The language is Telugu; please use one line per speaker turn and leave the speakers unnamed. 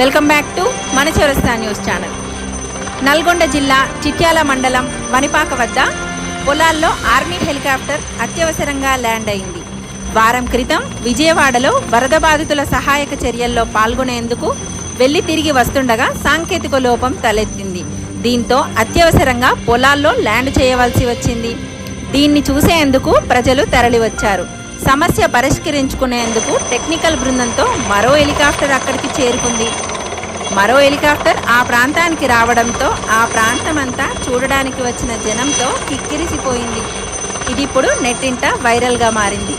వెల్కమ్ బ్యాక్ టు మన చౌరస్తా న్యూస్ ఛానల్. నల్గొండ జిల్లా చిట్యాల మండలం వనిపాక వద్ద పొలాల్లో ఆర్మీ హెలికాప్టర్ అత్యవసరంగా ల్యాండ్ అయింది. వారం క్రితం విజయవాడలో వరద బాధితుల సహాయక చర్యల్లో పాల్గొనేందుకు వెళ్ళి తిరిగి వస్తుండగా సాంకేతిక లోపం తలెత్తింది. దీంతో అత్యవసరంగా పొలాల్లో ల్యాండ్ చేయవలసి వచ్చింది. దీన్ని చూసేందుకు ప్రజలు తరలివచ్చారు. సమస్య పరిష్కరించుకునేందుకు టెక్నికల్ బృందంతో మరో హెలికాప్టర్ అక్కడికి చేరుకుంది. మరో హెలికాప్టర్ ఆ ప్రాంతానికి రావడంతో ఆ ప్రాంతమంతా చూడడానికి వచ్చిన జనంతో కిక్కిరిసిపోయింది. ఇది ఇప్పుడు నెట్టింట వైరల్గా మారింది.